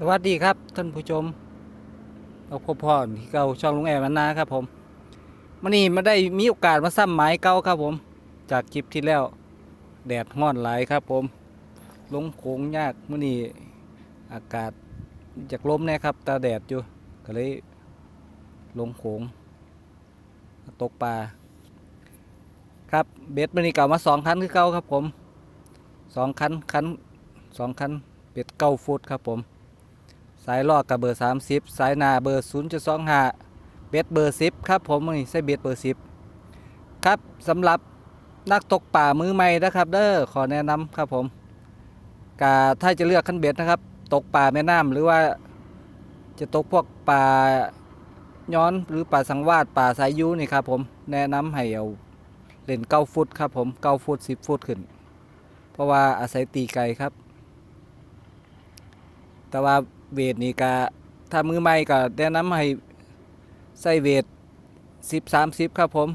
สวัสดีครับท่านผู้ชมเราพบพ่อที่เก่าช่องลุงแอมนาครับผมมันนี่มาได้มีโอกาสมาซ้ำไม้เก่าครับผม จากคลิปที่แล้วแดดห้อนหลายครับผม ลงโค้งยากมื่อนี้อากาศจากลมแน่ครับ ตาแดดอยู่ก็เลยลงโค้งตกปลาครับเบ็ดมื่อนี้เก่ามาสองคันคือเก่าครับผมสองคันคันสองคันเบ็ดเก้าฟุตครับผม สายลอกกับเบอร์ 30 สายหนาเบอร์0.25เบ็ดเบอร์ 10 ครับผมนี่ใส่เบ็ดเบอร์ 10 ครับสำหรับนักตกป่ามือใหม่นะครับเด้อขอแนะนำครับผมกาถ้าจะเลือกขั้นเบ็ดนะครับ ตกป่าแม่น้ำหรือว่าจะตกพวกป่าย้อนหรือป่าสังวาสป่าสายยูนี่ครับผมแนะนำให้เอาเล่นเก้าฟุตครับผมเก้าฟุตสิบฟุตขึ้น เพราะว่าอาศัยตีไกลครับ แต่ว่า เวทนี่ก็ถ้ามือใหม่ก็แนะนำให้ใส่เวทสิบสามสิบครับผม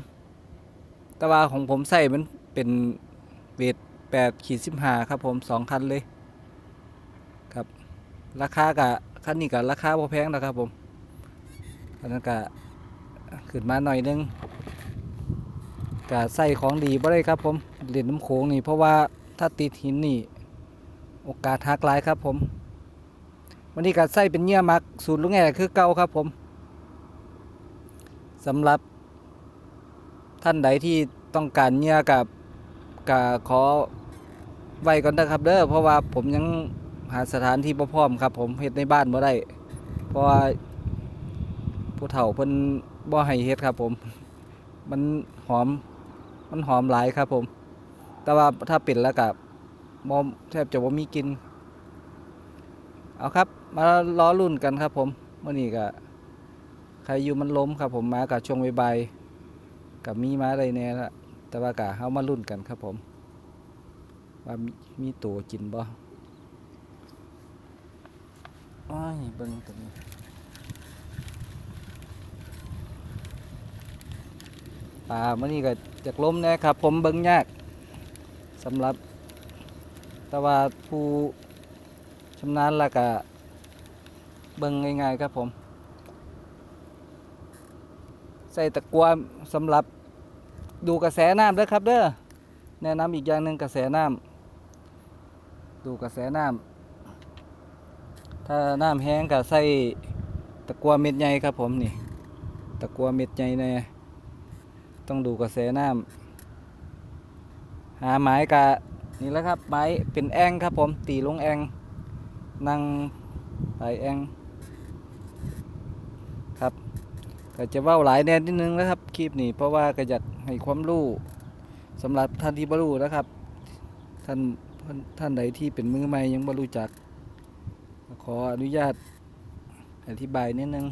แต่ว่าของผมใส่มันเป็นเวทแปดขีดสิบห้าครับผมสองคันเลยครับ ราคากับคันนี้กับราคาพอแพงนะครับผมอันนั้นก็ขึ้นมาหน่อยนึงก็ใส่ของดีบ่ได้ครับผมเหรียญน้ำโขงนี่เพราะว่าถ้าติดหินนี่ โอกาสหักหลายครับผม วันนี้ก็ใส่เป็นเนื้อมักสูตรลุงแง่คือเก่าครับผมสำหรับท่านใดที่ต้องการเนื้อกับกะขอไว้ก่อนนะครับเด้อเพราะว่าผมยังหาสถานที่พร้อมครับ ผมเฮ็ดในบ้านบ่ได้ เพราะว่าผู้เฒ่าเพิ่นบ่ให้เฮ็ดครับ ผม มันหอมมันหอมหลายครับผม แต่ว่าถ้าเป็นแล้วกับบ่แทบจะบ่มีกิน เอาครับ มาล้อรุ่นกันครับผมเมื่อนี้ก็ใครอยู่มันล้มครับผมมากับช่วงใบายๆกับมีมาอะไรแน่ละแต่ว่ากะเฮามารุ่นกันครับผม ว่ามีมีตัวกินบ่อ้ายเบิ่งตัวนี้ปลาเมื่อนี้ก็จากล้มน่ครับผมเบิ่งยากสำหรับแต่ว่าผู้ ชำนาญและก็เบิ่งง่ายๆครับผม ใส่ตะกัวสำหรับดูกระแสน้ำด้วยครับเด้อแนะนำอีกอย่างหนึ่งกระแสน้ำดูกระแสน้ำถ้าน้ำแห้งก็ใส่ตะกัวเม็ดใหญ่ครับผมนี่ตะกัวเม็ดใหญ่แน่ต้องดูกระแสน้ำหาไม้กะนี่แหล้วครับไม้เป็นแองครับผมตีลงแอง นั่งไปแองครับก็จะเว้าหลายแน่นิดนึงนะครับคลิปนี้เพราะว่าก็อยากให้ความรู้สำหรับท่านที่บ่รู้นะครับ ท่านท่านใดที่เป็นมือใหม่ยังบ่รู้จัก ขออนุญาตอธิบายนิดนึง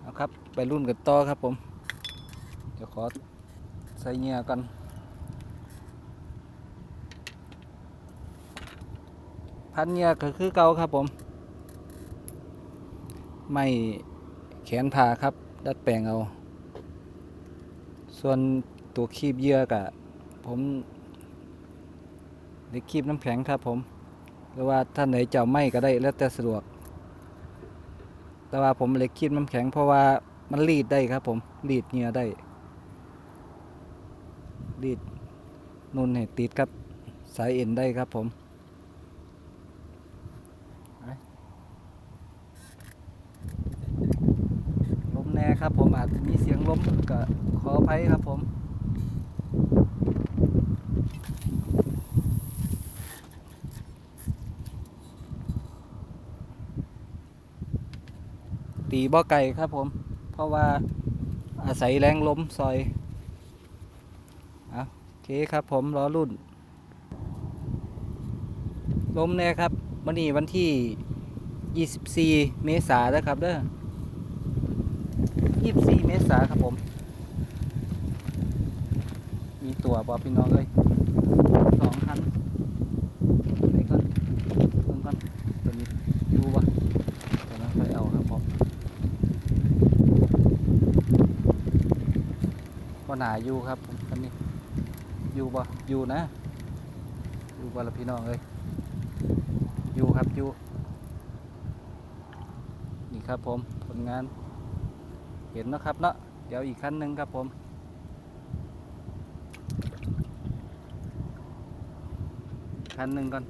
เอาครับ ไปรุ่นกันต่อครับผม เดี๋ยวขอใส่เงื่อกัน พันเนี่ยก็คือเก่าครับผมไม่แขนผ่าครับ ดัดแปลงเอา ส่วนตัวคีบเหยื่อกะผมเด็กคีบน้ำแข็งครับผม หรือว่าท่านไหนจะเอาไม่ก็ได้แล้วแต่สะดวก แต่ว่าผมเล็กคีบน้ำแข็งเพราะว่ามันรีดได้ครับผม รีดเหงื่อได้ รีดนุ่นให้ติดครับ สายเอ็นได้ครับผม ลมแน่ครับผมอาจจะมีเสียงล้มก็ขออภัยครับผมตีบ่อไก่ครับผม เพราะว่าอาศัยแรงล้มซอยเอาโอเคครับผมรอรุ่น ล้มแน่ครับวันนี้วันที่ 24 เมษายนนะครับเด้อ 24 เมษาครับผม มีตัวบอพี่น้องเลยสองคันไหนก่อนเบิ่งก่อนตัวนี้อยู่ปะตัวนั้นค่อยเอาครับผมว่าหนาอยู่ครับผมคันนี้อยู่ปะอยู่นะ อยู่ปะละพี่น้องเลยอยู่ครับอยู่นี่ครับผมผลงาน เห็นนะครับเนาะเดี๋ยวอีกขั้นหนึ่งครับผมคันหนึ่งก่อน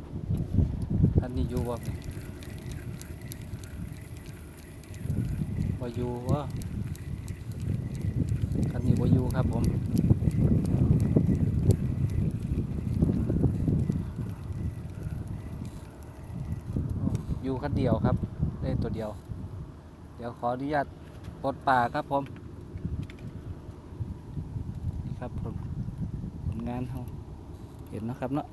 คันนี้อยู่บ่เนี่ยบ่อยู่วะคันนี้บ่อยู่ครับผมโอ้อยู่คันเดียวครับได้ตัวเดียว เดี๋ยวขออนุญาต ปลดป่าครับผมนี่ครับผมผลงานเขาเห็นนะครับเนาะ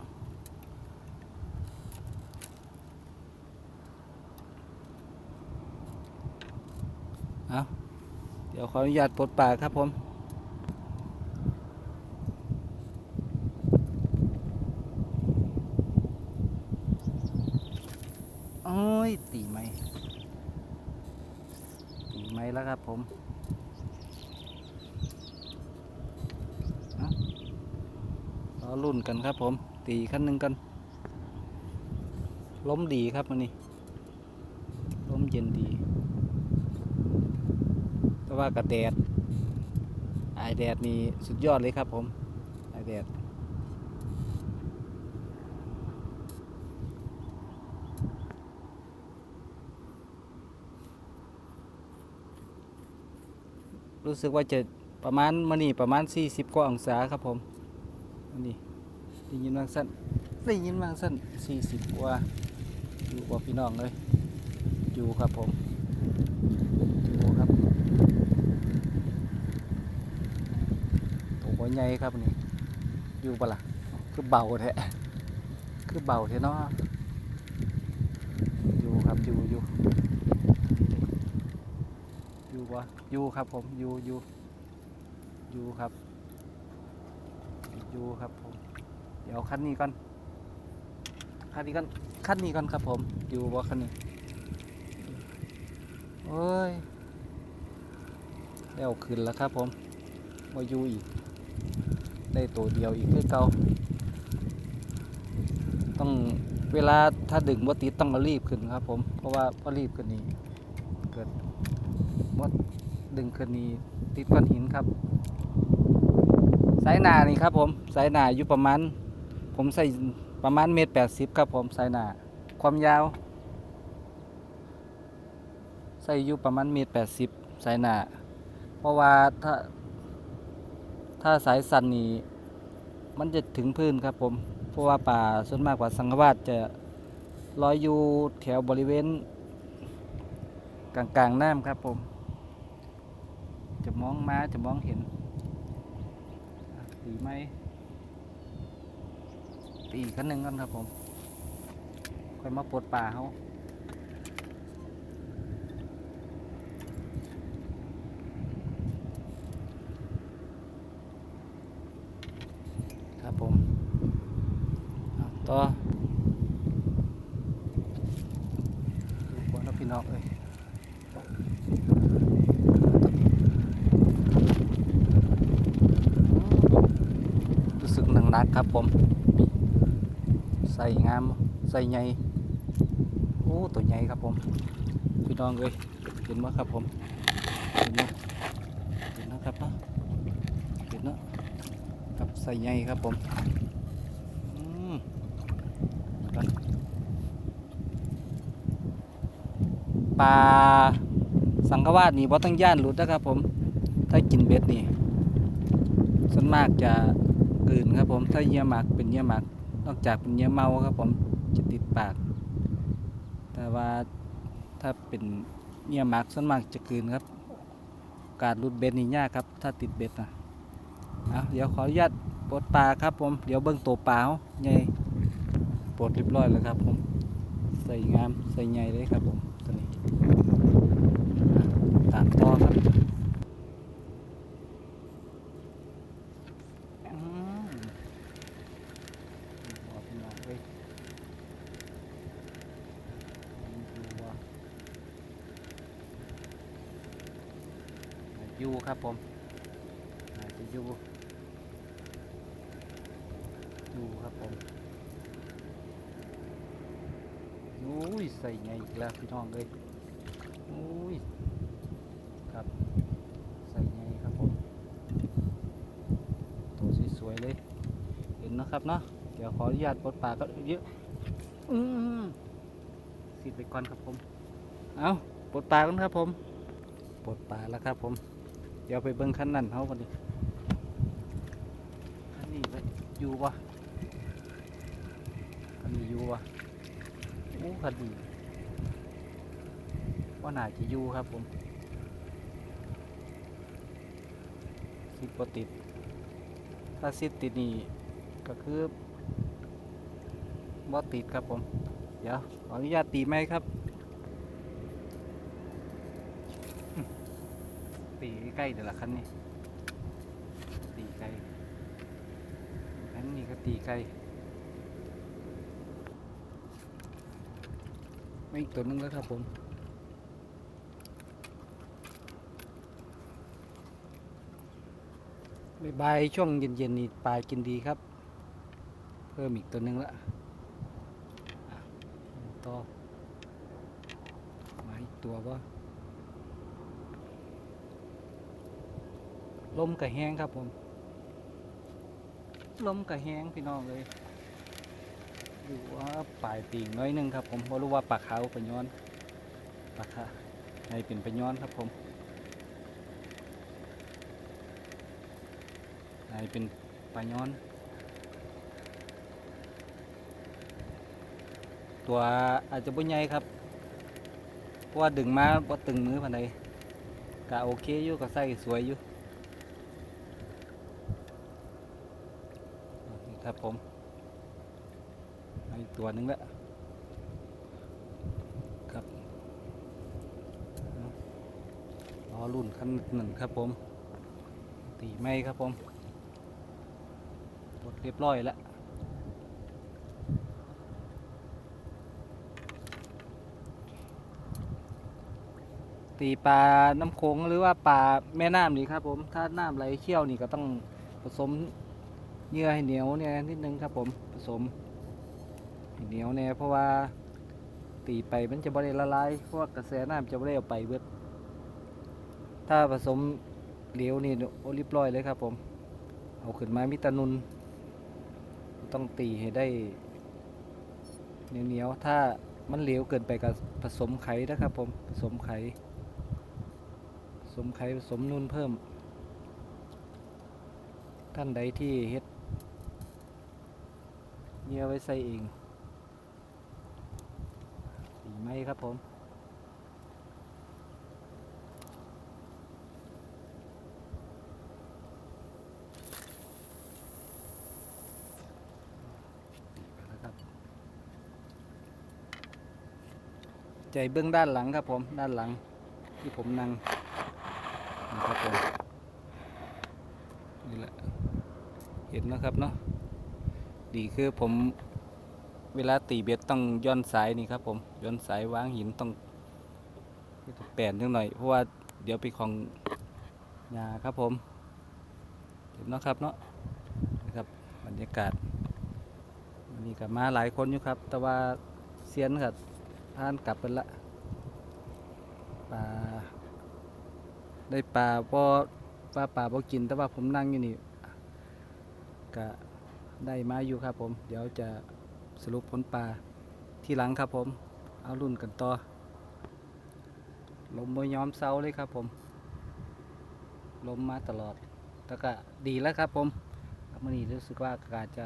เอาเดี๋ยวขออนุญาตปลดป่าครับผม โอ้ย ตีไหมตีไหมแล้วครับ ผมรอรุ่นกันครับผม ตีขั้นหนึ่งกัน ล้มดีครับมันนี่ล้มเย็นดีเพราะว่ากับแดดไอายแดดนี่สุดยอดเลยครับผม ไอายแดด รู้สึกว่าจะประมาณมื่อนี่ประมาณ 40 กว่าองศาครับผมนนี้ได้ยินวางสั้นได้ยินวางสั้น40 กว่าอยู่กว่าพี่น้องเลยอยู่ครับผมอยู่ครับตัวใหญ่ครับนี่อยู่ปะล่ะคือเบาแท้คือเบาแท้เนาะอยู่ครับอยู่อยู่ อยู่ปะอยู่ครับผมอยู่อยู่อยู่ครับอยู่ครับผมเดี๋ยวคันนี้ก่อนคันนี้ก่อนคันนี้ก่อนครับผมอยู่ปะคันนี้โอ้ยแล้วขึ้นแล้วครับผมมาอยู่อีก ได้ตัวเดียวอีกคือเก่าต้องเวลาถ้าดึงว่าติดต้องรีบขึ้นครับผมเพราะว่าพอรีบขึ้นนี่เกิด ดึงขึ้นนี่ติดก้อนหินครับสายหนานี่ครับผมสายหนาอยู่ประมาณ ผมใส่ประมาณเมตรแปดสิบครับผมสายหนาความยาว ใส่อยู่ประมาณเมตรแปดสิบสายหนาเพราะว่าถ้าถ้าสายสันนี่มันจะถึงพื้นครับผมเพราะว่าป่าส่วนมากกว่าสังฆวาสจะลอยอยู่แถวบริเวณกลางกลางๆน้ำครับผม จะมองมาจะมองเห็นตีไหมตีอีกขั้นหนึ่งกันครับผมค่อยมาปลดป่าเขาครับผมต่อดูก่อนนะพี่น้องเอ้ย รู้สึกหนักหนักๆ ครับผม ใส่งาม ใส่ใหญ่โอ้ตัวใหญ่ครับผมพี่น้องเลยเห็นไหมครับผมเห็นไหมเห็นนะครับนะเห็นนะครับใส่ใหญ่ครับผมปลาสังฆวาสนี่บ่ต้องย่านหลุดนะครับผม ถ้ากินเบ็ดนี่ส่วนมากจะ กลืนครับผมถ้าเยื่อหมักเป็นเยื่อหมัก นอกจากเป็นเยื่อเมาครับผมจะติดปาก แต่ว่าถ้าเป็นเยื่อหมักส่วนมากจะกืนครับ การรุดเบ็ดนี่ยากครับ ถ้าติดเบ็ดนะเอาเดี๋ยวขออนุญาตปลดปลาครับผมเดี๋ยวเบิ้งตัวปลาใหญ่ปลดเรียบร้อยแล้วครับผมใส่งามใส่ใหญ่เลยครับผมตัวนี้ตามต่อครับ อืมบอกพี่น้องเว้ยดูว่าอยู่ครับผมอาจจะอยู่อยู่ครับผมโอุ้ยใส่ไงอีกแล้วพี่น้องเลยอุ้ยครับใส่ไงครับผมตัวสวยๆเลย เห็นนะครับเนาะเดี๋ยวขออนุญาตปลดปากก็เยอะอืมสิไปก่อนครับผม เอาปลดปากกันครับผมปลดปลาแล้วครับผม เดี๋ยวไปเบิ้งขั้นนั่นเขากันดิขั้นนี้ไปอยู่ปะขั้นนี้อยู่ปะ อ้ขั้นนี้ว่าน่าจะอยู่ครับผมสิบปติด ถ้าสิติดนี่ก็คือบ่ติดครับผม เดี๋ยว ขออนุญาตตีไหมครับ ตีใกล้เดี๋ยวละคันนี้ตีไกลคันนี้ก็ตีไกล ม่อีกตัวหนึงแล้วครับผมบายช่วงเย็นๆนี่ปลากินดีครับ เพิ่มอีกตัวหนึงละต่อมาอีกตัวบ่ลมกระแห้งครับผมลมกระแห้งพี่น้องเลย อยู่ว่าปลายตีงน้อยนึงครับ ผมบ่รู้ว่าปลาขาวปลาย้อนปลาขาวให้เป็นปลาย้อนครับผมให้เป็นปลาย้อน ตัวอาจจะบ่ใหญ่ครับเพราะว่าดึงมาบ่ตึงมือปานใดก็โอเคอยู่ก็ใส่สวยอยู่ครับผม อีกตัวหนึงละครับเอารอรุ่นขั้นหนึ่งครับผม ตีไม่ครับผมหมดเรียบร้อยแล้วตีปลาน้ำโขงหรือว่าปลาแม่น้ำนี่ครับผม ถ้าน้ำไหลเชี่ยวนี่ก็ต้องผสมเหยื่อให้เหนียวเนี่ยนิดนึงครับผมผสม เหนียวเนี่ยเพราะว่าตีไปมันจะบ่ได้ละลายเพราะว่ากระแสน้ำจะบ่ได้เอาไปเบิดถ้าผสมเหลวนี่โอเรียบร้อยเลยครับ ผม เอาขึ้นมามิตานุน ต้องตีให้ได้เหนียวๆถ้ามันเหลวเกินไปก็ผสมไข่นะครับ ผมผสมไข่ผสมไข่ผสมนุ่นเพิ่ม ท่านใดที่เฮ็ดเนี่ยไว้ใส่เอง ไหมครับผมไปแล้วครับใจเบื้องด้านหลังครับผม ด้านหลังที่ผมนั่งนี่ครับผมนี่แหละเห็นนะครับเนาะดีคือผม เวลาตีเบ็ดต้องย้อนสายนี่ครับผมย้อนสายวางหินต้องแปลนนิดหน่อยเพราะว่าเดี๋ยวไปของยาครับผมเห็นเนาะครับเนาะนะครับบรรยากาศวันนี้ก็มาหลายคนอยู่ครับ แต่ว่าเซียนก็พานกลับไปละปลาได้ปลาพอปลาป่าพอกิน แต่ว่าผมนั่งอยู่นี่ก็ได้มาอยู่ครับผม เดี๋ยวจะ สรุปผลปลาที่หลังครับผม เอารุ่นกันต่อ ลมบ่ยอมเซาเลยครับผม ลมมาตลอดแต่ก็ดีแล้วครับผมมื่อนี้รู้สึกว่าอากาศจะ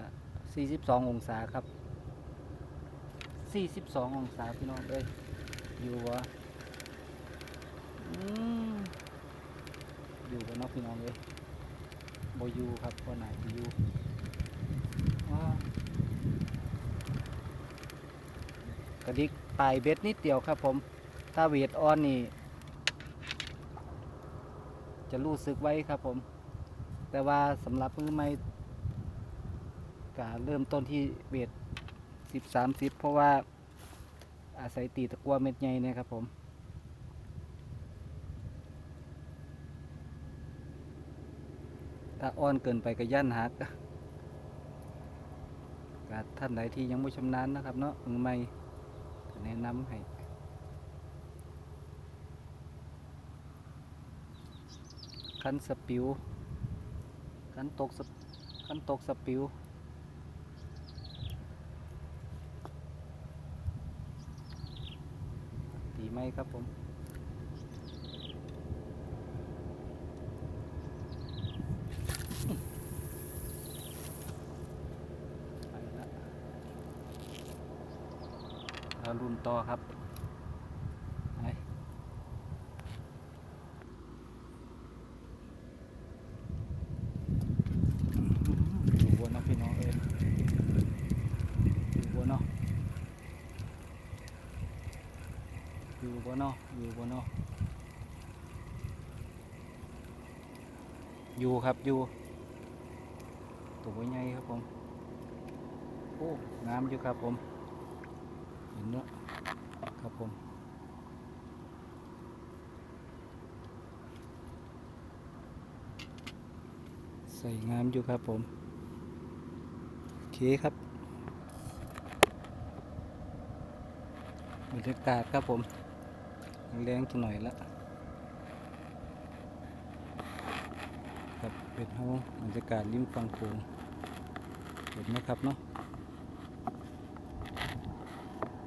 42 องศาครับ 42 องศาพี่น้องเอ้ยอยู่วะอืมอยู่กันเนาะพี่น้องเอ้ยบอยู่ครับก็ไหนจะอยู่ว้าว กระดิกปลายเบ็ดนิดเดียวครับผม ถ้าเวทออนนี่ จะรู้สึกไว้ครับผม แต่ว่าสำหรับมือใหม่ก็เริ่มต้นที่เวทสิบสามสิบเพราะว่าอาศัยตีตะกัวเม็ดใหญ่เนะครับผมถ้าอ่อนเกินไปก็ย่านหักท่านใดที่ยังไม่ชำนาญนะครับเนาะมือใหม่ แนะนำให้คันสปิวคันตกคันตกสปิวดีไหมครับผม แล้วรุ่นต่อครับไปอยู่บนเนาะพี่น้องเอ้ยอยู่บนเนาะอยู่บนเนาะอยู่บนเนาะอยู่ครับอยู่ตัวใหญ่ครับผมโอ้งามอยู่ครับผม เนาะครับผมใส่งามอยู่ครับผม โอเคครับบรรยากาศครับผมแรงจังหน่อยละครับเป็นห้องบรรยากาศริมฝั่งโขงเห็นไหมครับเนาะ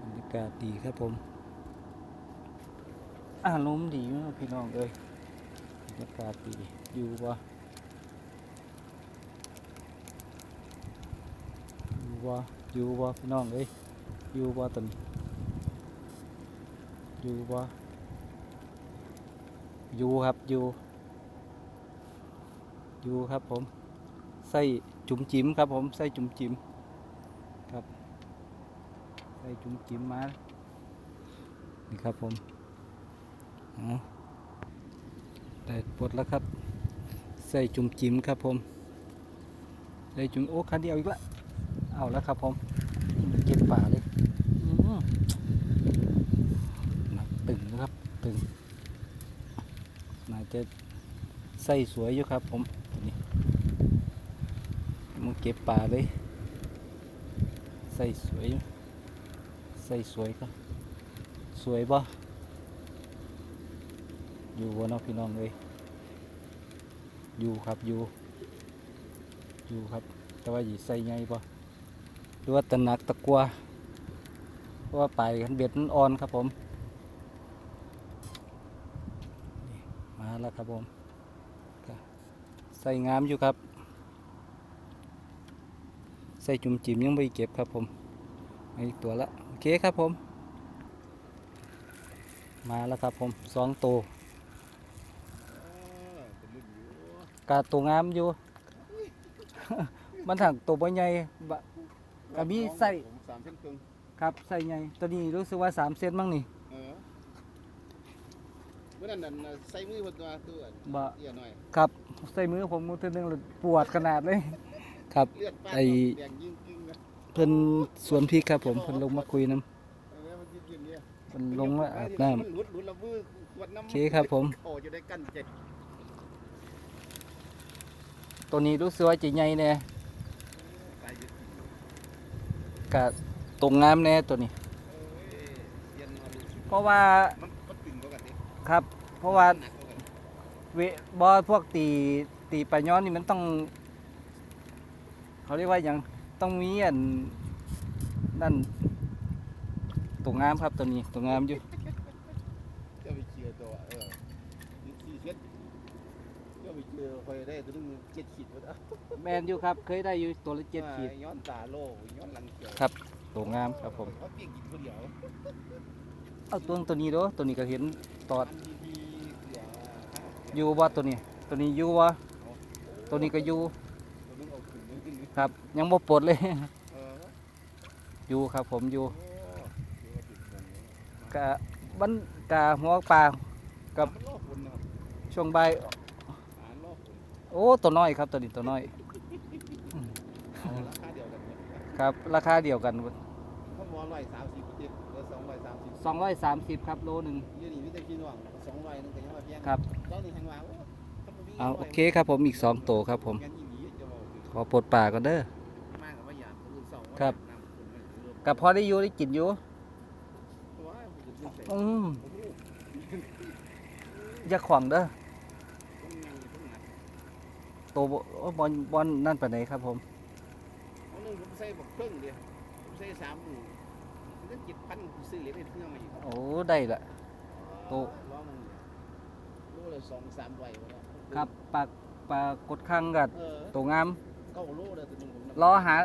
บรรยากาศดีครับผม อารมณ์ดีมากพี่น้องเอ้ยบรรยากาศดีอยู่บ่อยู่บ่อยู่บ่พี่น้องเอ้ยอยู่บ่ตอนนี้อยู่บ่อยู่ครับอยู่อยู่ครับผม ใส่จุ่มจิ้มครับผม ใส่จุ่มจิ้มครับ ใส่จุ่มจิ้มมานี่ครับผมเอาได้ปลดแล้วครับ ใส่จุ่มจิ้มครับผมใส่จุ่มโอ้คันเดียวอีกละเอาแล้วครับผมเก็บป่าเลยอื้อหือหนักตึงนะครับตึงน่าจะใส่สวยอยู่ครับผมนี่มาเก็บป่าเลยใส่สวยอยู่ ใส่สวยครับสวยบ่อยู่บนน้องพี่น้องเลยอยู่ครับอยู่อยู่ครับ แต่ว่าอย่ใส่ไงบ่หรือว่าตะหนักตะกัวเพราะว่าไปกันเบ็ดมันอ่อนครับผมมาแล้วครับผมใส่งามอยู่ครับ ใส่จุ่มจิ๋มยังไม่เก็บครับผมเอาอีกตัวละ เคครับผม มาแล้วครับผมสองตัวกาตัวงามอยู่ มันถังตัวบ่ใหญ่บะก็มีไส้ผมสามเส้นครึ่งครับใส่ใหญ่ตัวนี้รู้สึกว่าสามเซนมั้งนี่เออเมื่อนั้นน่ะใส่มือเพิ่นตัวตัวบะเอียหน่อยครับใส่มือผมมือเท่านึงเลยปวดขนาดเลย ครับเลือดปาดไอ้ เพิ่นสวนพริกครับผมเพิ่นลงมาคุยน้ำเพิ่นลงมาอาบน้ำมันหลุดหลุดแล้วอขวดน้ำโอเคครับผมตัวนี้รู้สึกว่าจะใหญ่แน่ตายอยู่กะตรงงามแน่ตัวนี้ เพราะว่าครับ เพราะว่าว่ากันเวบอพวกตีตีปลาย้อนนี่มันต้อง เขาเรียกว่าอย่าง ต้องมีอันนั่นตรงงามครับตัวนี้ตรงงามอยู่จะไปเชื่อตัวเออนี่สี่เส้นจะไปเชื่อคอยได้ตัวนึงเจ็ดขีดหมดอะแมนอยู่ครับ เคยได้อยู่ตัวละเจ็ดขีดย้อนตาโลย้อนหลังเขียวครับตัวงามครับผมเขาเปียกกินคนเดียวเอาตัวตัวนี้เด้อตัวนี้ก็เห็นตอดอันดีๆเสืออยู่ว่าตัวนี้ ตัวนี้อยู่ว่าตัวนี้ก็อยู่ ครับ ยังบ่ปลดเลย เอออยู่ครับ ผมอยู่โอ้เดี๋ยวว่าติดกันเนี่ยกะบันกะหัวปลากับ มันล่อฝนนะครับช่วงบ่ายอ่านล่อฝนโอ้ตัวน้อยครับตัวนี้ตัวน้อยเอาราคาเดียวกันหมดครับ ราคาเดียวกันเขาบอกร้อยสามสิบเจ็ดหรือสองร้อยสามสิบ230ครับโลหนึ่งเดี๋ยวนี้ไม่ได้พี่น้องสองร้อยนึงก็ยังว่าเพียงครับ เจ้านี่แห่งว่าโอ้ถ้าบ่มีเอาโอเคครับผมอีกสองตัวครับผมงั้น ขอปลดปลาก่อนเด้อ มากกับว่าอยากคนอื่นสองว่าครับน้ำฝนมันคือกับพอได้อยู่ได้กินอยู่ว้ายมันจะขึ้นใส่อืมโอ้โหอย่าขวางเด้อต้องนั่งอยู่ต้องหนักโตบ่โอ้บอลบอลนั่นปานไหนครับผม เอาหนึ่งผมใส่บักเครื่องเดียวผมใส่สามหมื่นนั่นจิตพันผมซื้อเหรียญให้เพื่อนมาอีกโอ้ได้ละ โตล้อมึงเนี่ยรู้เลยสองสามใบวะเนี่ยครับปากปลากดข้างกับเออ ตัวงาม รอหา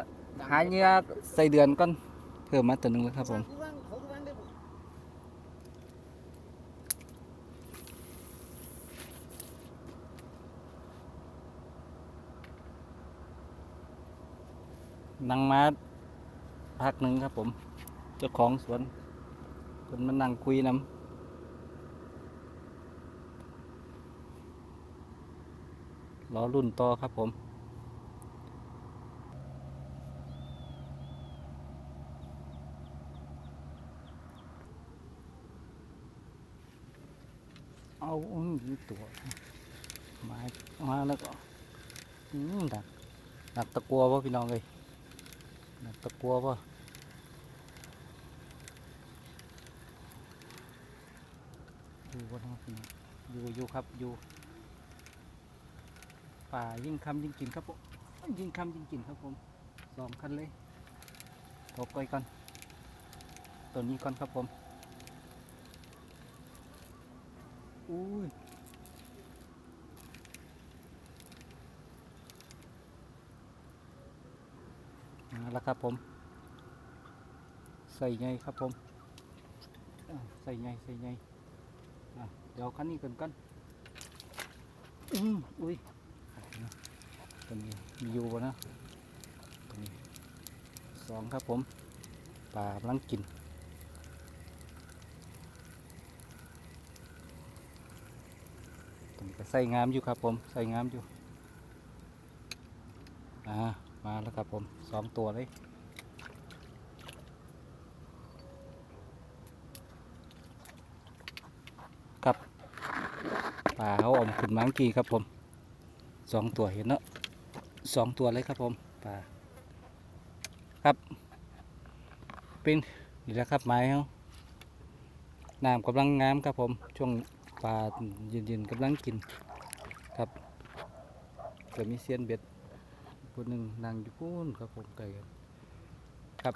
หาเหยื่อใส่เดือนก่อนเพิ่มมาตัวหนึงแล้วครับผมนั่งมาพักหนึ่งครับผม เจ้าของสวนเพิ่นมานั่งคุยน้ำรอรุ่นต่อครับผม เอาอุ้ยมีตัวไมามาแล้วก็ดักดักตะกัวป่ะพี่น้องเลยดักตะกัวป่ะอยู่บนห้องพี่น้องอยู่อยู่ครับอยู่ป่ายิ่งคำยิ่งกินครับผมยิ่งคำยิ่งกินครับผมสองคันเลยตกไปก่อนตัวนี้ก่อนครับผม อุ้ยมาล้วครับผม ใส่ไงครับผมใส่ไงใส่ไงเดี๋ยวคันนี้ก่อนกันอืมอุ้ยตัวนี้มีอยู่บ่นะตัวนี้สองครับผมปลากำลังกิน ตรงนี้ก็ ใส่งามอยู่ครับผมใส่งามอยู่อ่ามาแล้วครับผมสองตัวเลยครับปลาเขาอมขึ้นมาเมื่อกี้ครับผมสองตัวเห็นเนาะสองตัวเลยครับผมปลาครับเป็นนี่แหละครับไม้เขาน้ำกำลังงามครับผมช่วง ปลาเย็นๆกำลังกินครับก็มีเซียนเบ็ดคนหนึ่งนั่งอยู่พูนครับผมไก่กันครับ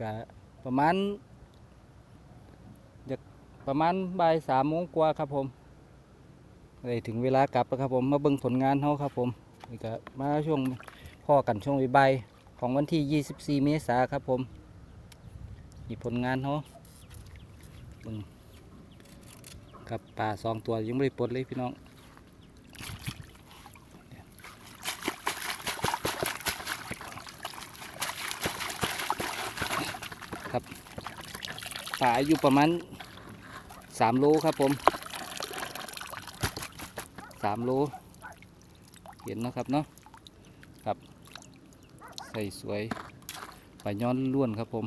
ก็ประมาณอยากประมาณบ่ายสามโมงกว่าครับผมได้ถึงเวลากลับแล้วครับผมมาเบิ่งผลงานเขาครับผมนี่ก็มาช่วงพ่อกันช่วงบ่ายของวันที่ 24 เมษาครับผมนี่ผลงานเขาเบิ่ง ครับปลาสองตัวยังไม่ได้ปลดเลยพี่น้องครับปลาอายุประมาณสามโลครับผมสามโลเห็นนะครับเนาะครับใส่สวยปลาย้อนล้วนครับผม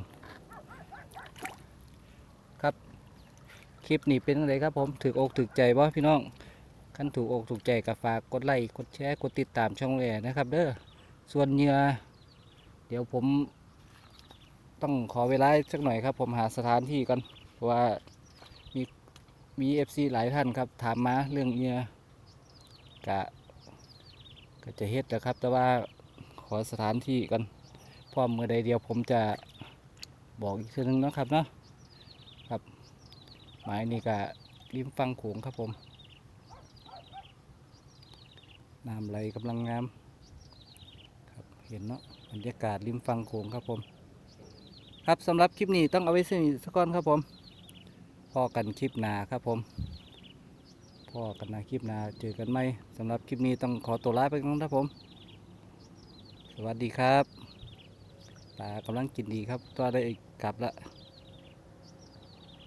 คลิปนี้เป็นอะไรครับผมถืออกถือใจบ่พี่น้องขั้นถูกอกถูกใจกับฝากกดไลค์กดแชร์กดติดตามช่องแอนะครับ เด้อส่วนเหยื่อเดี๋ยวผม ต้องขอเวลาสักหน่อยครับ ผมหาสถานที่กันเพราะว่ามีมีเอฟซีหลายท่านครับ ถามมาเรื่องเหยื่อกะก็จะเฮ็ดนะครับ แต่ว่าขอสถานที่กันพร้อมเมื่อใดเดียวผมจะบอกอีกทีนึงนะครับเนาะ หมายนี่ก็ริมฟังโขงครับผมน้ำไหลกำลังงามครับเห็นเนาะบรรยากาศริมฟังโขงครับผม ครับสำหรับคลิปนี้ต้องเอาไว้สนิทสักก่อนครับผมพ่อกันคลิปหนาครับผมพ่อกันนะคลิปหนาเจอกันไหมสำหรับคลิปนี้ต้องขอตัวลาไปก่อนครับผม สวัสดีครับปลากำลังกินดีครับตัวได้กลับละ